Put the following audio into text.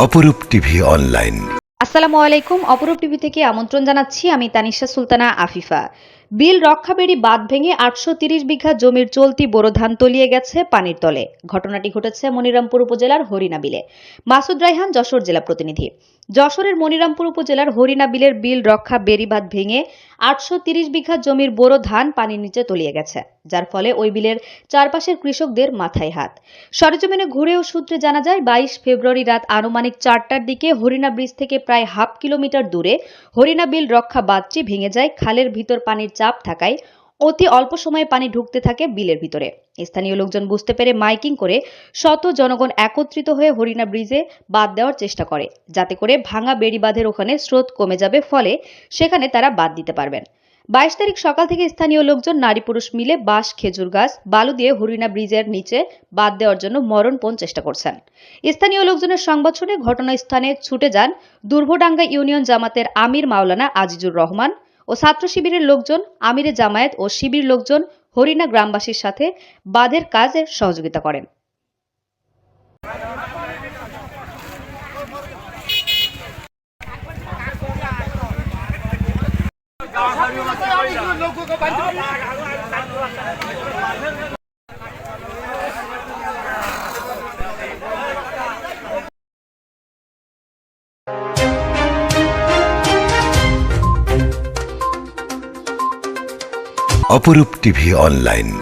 অপরূপ TV online আসসালামু আলাইকুম অপরূপ টিভি থেকে আমন্ত্রণ জানাচ্ছি আমি তানিশা সুলতানা আফিফা। বিল রক্ষাবেড়ি বাঁধ ভেঙে আটশো তিরিশ বিঘা জমির চলতি বোরো ধান তলিয়ে গেছে পানির তলে। ঘটনাটি ঘটেছে মনিরামপুর উপজেলার হরিণা বিলে। মাসুদ রাইহান যশোর জেলা প্রতিনিধি। যশোরের মনিরামপুর উপজেলার হরিণা বিলের বিল রক্ষা বেড়ি বাঁধ ভেঙে আটশো তিরিশ বিঘা জমির বোরো ধান পানির নিচে তলিয়ে গেছে, যার ফলে ওই বিলের চারপাশের কৃষকদের মাথায় হাত। সরেজমিনে ঘুরেও সূত্রে জানা যায়, বাইশ ফেব্রুয়ারি রাত আনুমানিক চারটার দিকে হরিণা ব্রিজ থেকে প্রায় হাফ কিলোমিটার দূরে হরিণা বিল রক্ষা বাঁধটি ভেঙে যায়, খালের ভিতর পানির চাপ থাকায় অতি অল্প সময়ে পানি ঢুকতে থাকে বিলের ভিতরে। স্থানীয় লোকজন বুঝতে পেরে মাইকিং করে শত জনগণ একত্রিত হয়ে হরিণা ব্রিজে বাদ দেওয়ার চেষ্টা করে, যাতে করে ভাঙা বেড়ি বাঁধের ওখানে স্রোত কমে যাবে, ফলে সেখানে তারা বাদ দিতে পারবেন। বাইশ তারিখ সকাল থেকে স্থানীয় লোকজন নারী পুরুষ মিলে বাঁশ, খেজুর গাছ, বালু দিয়ে হরিণা ব্রিজের নিচে বাদ দেওয়ার জন্য মরণপণ চেষ্টা করছেন। স্থানীয় লোকজনের সংবাদ শুনে ঘটনাস্থানে ছুটে যান দুর্ভডাঙ্গা ইউনিয়ন জামাতের আমির মাওলানা আজিজুর রহমান। ও ছাত্র শিবিরের লোকজন, আমিরে জামায়াত ও শিবির লোকজন হরিণা গ্রামবাসীর সাথে বাঁধের কাজে সহযোগিতা করেন। অপরূপ টিভি অনলাইন।